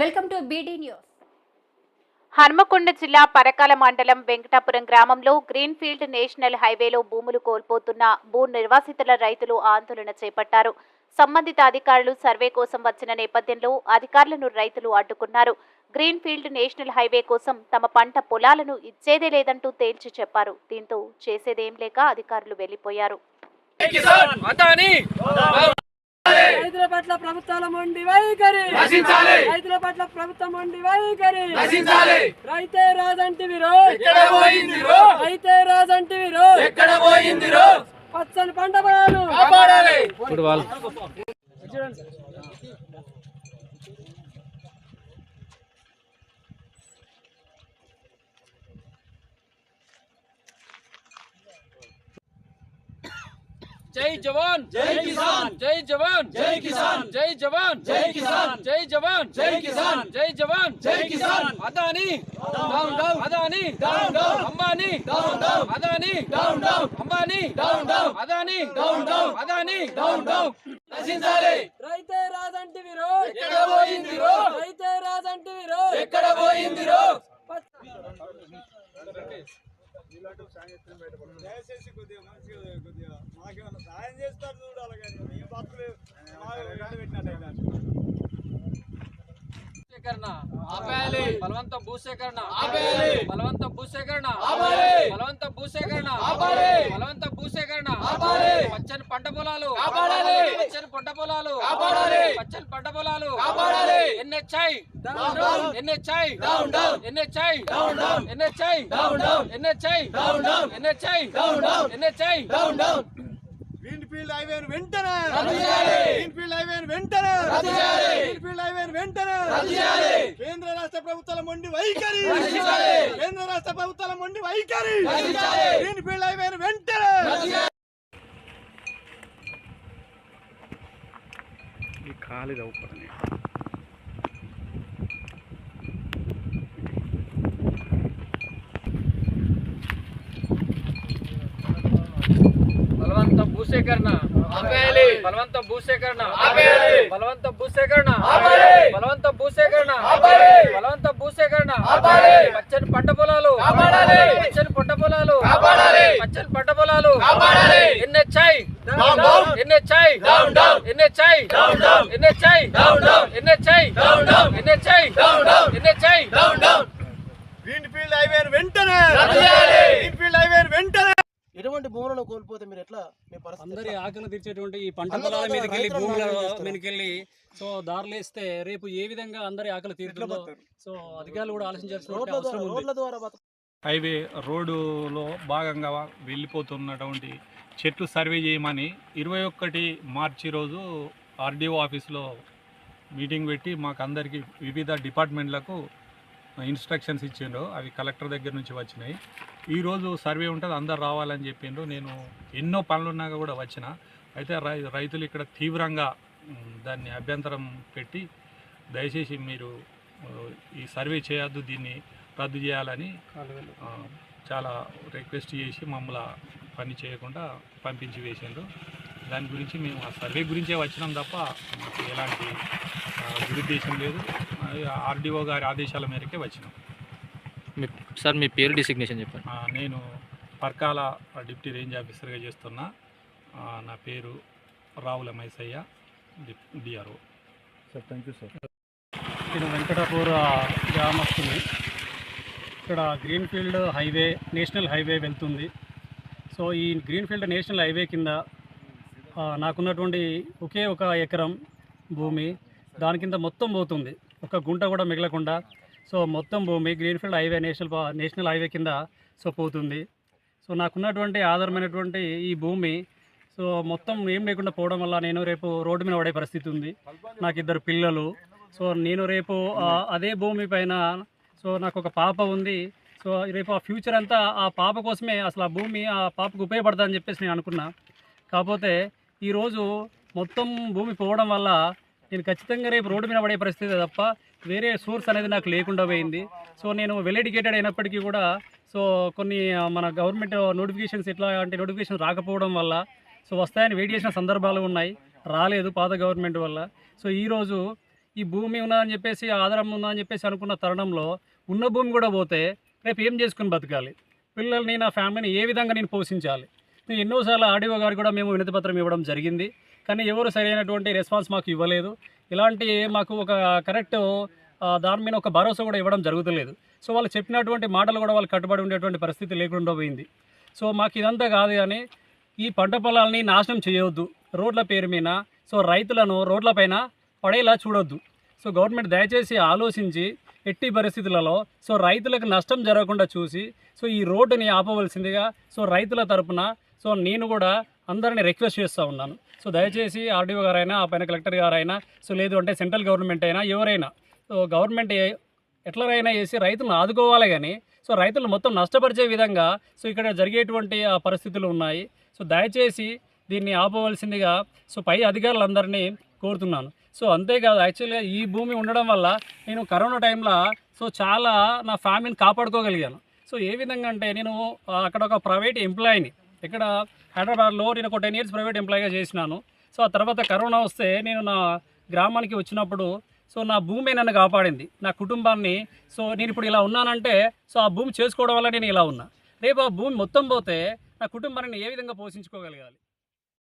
Welcome to BD news. Hanamkonda జిల్లా పరకాల మండలం వెంకటాపురం గ్రామంలో గ్రీన్ఫీల్డ్ నేషనల్ హైవేలో భూములు కోల్పోతున్న భూ నిర్వాసితుల రైతులు ఆందోళన చేపట్టారు. సంబంధిత అధికారులు సర్వే కోసం వచ్చిన నేపథ్యంలో అధికారులను రైతులు అడ్డుకున్నారు. గ్రీన్ఫీల్డ్ నేషనల్ హైవే కోసం తమ పంట పొలాలను ఇచ్చేదే లేదంటూ తేల్చి చెప్పారు. దీంతో చేసేదేం లేక అధికారులు వెళ్ళిపోయారు అదాని రైతుల పట్ల ప్రభుత్వాల మొండి వైఖరి. నశించాలి. రైతుల పట్ల ప్రభుత్వం మొండి వైఖరి. నశించాలి రైతే రాజంటివి రో. ఎక్కడ పోయింది రో? రైతే రాజంటివి రో. ఎక్కడ పోయింది రో? పచ్చని పంట పొలాలు. కాపాడాలి. జై జవాన్! జై కిసాన్! జై జవాన్! జై కిసాన్! జై జవాన్! జై కిసాన్! జై జవాన్! జై కిసాన్! జై జవాన్! జై Kisan! Adani! Down down! Adani! Down down! Ambani! Down down! Adani! Down down! Ambani! Down down! Adani! Down down! Adani! Down down! నశించాలి! రైతే రాజంటివి రో ఎక్కడ పోయింది రో? రైతే రాజంటివి రో ఎక్కడ పోయింది రో? దయచేసి ఆపేయాలి. బలవంత భూసేకరణ. ఆపేయాలి. బలవంత భూసేకరణ. ఆపాలి. బలవంత భూసేకరణ. ఆపాలి. బలవంత భూసేకరణ. ఆపాలి. పచ్చని పంట పొలాలు. కాపాడాలి. పచ్చని పంట పొలాలు. కాపాడాలి. పచ్చని పంట పొలాలు. కాపాడాలి. NHI. Down down. NHI. Down down. NHI. Down down. NHI. Down down. NHI. Down down. NHI. Down down. NHI. Down down. Greenfield హైవేను వెంటనే! హైవేను వెంటనే. గ్రీన్ఫీల్డ్ హైవేను వెంటనే. కేంద్ర రాష్ట్ర ప్రభుత్వాల మొండి వైఖరి. కేంద్ర రాష్ట్ర ప్రభుత్వాల మొండి వైఖరి! హైవేను వెంటనే! బలవంత భూసేకరణ. బలవంత భూసేకరణ. బలవంత భూసేకరణ. బలవంత భూసేకరణ. బలవంత భూసేకరణ. పచ్చని పంట పొలాలు. పచ్చని పంట పొలాలు. పచ్చని పంట పొలాలు. NHI. Down down NHI. Down down NHI. Down down NHI. Down down NHI. Down down NHI. Down down NHI down down greenfield హైవేను వెంటనే రద్దు చేయాలి. గ్రీన్ఫీల్డ్ హైవేను వెంటనే ఎటువంటి భూములను కోల్పోతే మీరు ఎట్లా మీ పరిస్థితి అందరి? ఆకలి తీర్చేటువంటి ఈ పంట పొలాల మీదకి వెళ్ళి భూముల. మీదకి సో దారులేస్తే రేపు ఏ విధంగా అందరి ఆకలి తీరుతుందో బతారు? సో అధికారులు కూడా ఆలోచించాల్సిన రోడ్ల అవసరం ద్వారా హైవే రోడ్డులో భాగంగా వెళ్ళిపోతున్నటువంటి చెట్లు సర్వే చేయమని ఇరవై ఒక్కటి మార్చి రోజు ఆర్డీఓ ఆఫీస్లో మీటింగ్ పెట్టి మాకు అందరికీ వివిధ డిపార్ట్మెంట్లకు ఇన్స్ట్రక్షన్స్ ఇచ్చిండ్రు. అవి కలెక్టర్ దగ్గర నుంచి వచ్చినాయి. ఈరోజు సర్వే ఉంటుంది అందరు రావాలని చెప్పిండ్రు. నేను ఎన్నో పనులున్నాక కూడా వచ్చిన. అయితే రై రైతులు ఇక్కడ తీవ్రంగా దాన్ని అభ్యంతరం పెట్టి దయచేసి మీరు ఈ సర్వే చేయొద్దు దీన్ని రద్దు చేయాలని చాలా రిక్వెస్ట్ చేసి మమ్మల్ని పని చేయకుండా పంపించి వేసిండ్రు. దాని గురించి మేము ఆ సర్వే గురించే వచ్చినాం తప్ప మాకు ఎలాంటి దురుద్దేశం లేదు. ఆర్డీఓ గారి ఆదేశాల మేరకే వచ్చినాం. మీ సార్ మీ పేరు డిసిగ్నేషన్ చెప్పండి. ఆ, నేను పర్కాల డిప్యూటీ రేంజ్ ఆఫీసర్గా చేస్తున్నా. నా పేరు రావుల మైసయ్య డిఆర్ఓ. నేను వెంకటాపూర్ గ్రామస్తుని. ఇక్కడ గ్రీన్ఫీల్డ్ హైవే నేషనల్ హైవే వెళ్తుంది. సో ఈ గ్రీన్ఫీల్డ్ నేషనల్ హైవే కింద నాకున్నటువంటి ఒకే ఒక ఎకరం భూమి దాని కింద మొత్తం పోతుంది. ఒక గుంట కూడా మిగలకుండా. సో మొత్తం భూమి greenfield highway national national highway కింద సో పోతుంది. సో నాకున్నటువంటి ఆధారమైనటువంటి ఈ భూమి సో మొత్తం ఏం లేకుండా పోవడం వల్ల నేను రేపు రోడ్డు మీద పడే పరిస్థితి ఉంది. నాకు ఇద్దరు పిల్లలు. సో నేను రేపు అదే భూమి పైన సో నాకు ఒక పాప ఉంది. సో రేపు ఆ ఫ్యూచర్ అంతా ఆ పాప కోసమే అసలు ఆ భూమి ఆ పాపకు ఉపయోగపడుతుందని చెప్పేసి నేను అనుకున్నా. కాకపోతే ఈరోజు మొత్తం భూమి పోవడం వల్ల నేను ఖచ్చితంగా రేపు రోడ్డు మీద పడే పరిస్థితి తప్ప వేరే సోర్స్ అనేది నాకు లేకుండా పోయింది. సో నేను వెల్ ఎడ్యుకేటెడ్ అయినప్పటికీ కూడా సో కొన్ని మన గవర్నమెంట్ నోటిఫికేషన్స్ ఎట్లా అంటే నోటిఫికేషన్ రాకపోవడం వల్ల సో వస్తాయని వెయిట్ చేసిన సందర్భాలు ఉన్నాయి. రాలేదు పాత గవర్నమెంట్ వల్ల. సో ఈరోజు ఈ భూమి ఉన్నదని చెప్పేసి ఆధారం ఉందని చెప్పేసి అనుకున్న తరుణంలో ఉన్న భూమి కూడా పోతే రేపు ఏం చేసుకుని బతకాలి? పిల్లల్ని నా ఫ్యామిలీని ఏ విధంగా నేను పోషించాలి? ఎన్నోసార్లు ఆర్డీఓ గారు కూడా మేము వినతి పత్రం ఇవ్వడం జరిగింది. కానీ ఎవరు సరైనటువంటి రెస్పాన్స్ మాకు ఇవ్వలేదు. ఇలాంటి మాకు ఒక కరెక్ట్ దాని మీద ఒక భరోసా కూడా ఇవ్వడం జరుగుతలేదు. సో వాళ్ళు చెప్పినటువంటి మాటలు కూడా వాళ్ళు కట్టుబడి ఉండేటువంటి పరిస్థితి లేకుండా పోయింది. సో మాకు ఇదంతా కాదు కానీ ఈ పంట పొలాలని నాశనం చేయవద్దు రోడ్ల పేరు మీద సో రైతులను రోడ్లపైన పడేలా చూడొద్దు. సో గవర్నమెంట్ దయచేసి ఆలోచించి ఎట్టి పరిస్థితులలో సో రైతులకు నష్టం జరగకుండా చూసి సో ఈ రోడ్డుని ఆపవలసిందిగా సో రైతుల తరపున సో నేను కూడా అందరిని రిక్వెస్ట్ చేస్తూ ఉన్నాను. సో దయచేసి ఆర్డీఓ గారైనా ఆ పైన కలెక్టర్ గారైనా సో లేదు అంటే సెంట్రల్ గవర్నమెంట్ అయినా ఎవరైనా సో గవర్నమెంట్ ఎట్లనైనా చేసి రైతులను ఆదుకోవాలి కానీ సో రైతులను మొత్తం నష్టపరిచే విధంగా సో ఇక్కడ జరిగేటువంటి ఆ పరిస్థితులు ఉన్నాయి. సో దయచేసి దీన్ని ఆపవలసిందిగా సో పై అధికారులందరినీ కోరుతున్నాను. సో అంతేకాదు యాక్చువల్గా ఈ భూమి ఉండడం వల్ల నేను కరోనా టైంలో సో చాలా నా ఫ్యామిలీని కాపాడుకోగలిగాను. సో ఏ విధంగా అంటే నేను అక్కడ ఒక ప్రైవేట్ ఎంప్లాయీని ఇక్కడ హైదరాబాద్లో నేను ఒక టెన్ ఇయర్స్ ప్రైవేట్ ఎంప్లాయీగా చేసినాను. సో ఆ తర్వాత కరోనా వస్తే నేను నా గ్రామానికి వచ్చినప్పుడు సో నా భూమి నన్ను కాపాడింది. నా కుటుంబాన్ని సో నేను ఇప్పుడు ఇలా ఉన్నానంటే సో ఆ భూమి చేసుకోవడం వల్ల నేను ఇలా ఉన్నా. రేపు ఆ భూమి మొత్తం పోతే నా కుటుంబాన్ని ఏ విధంగా పోషించుకోగలగాలి?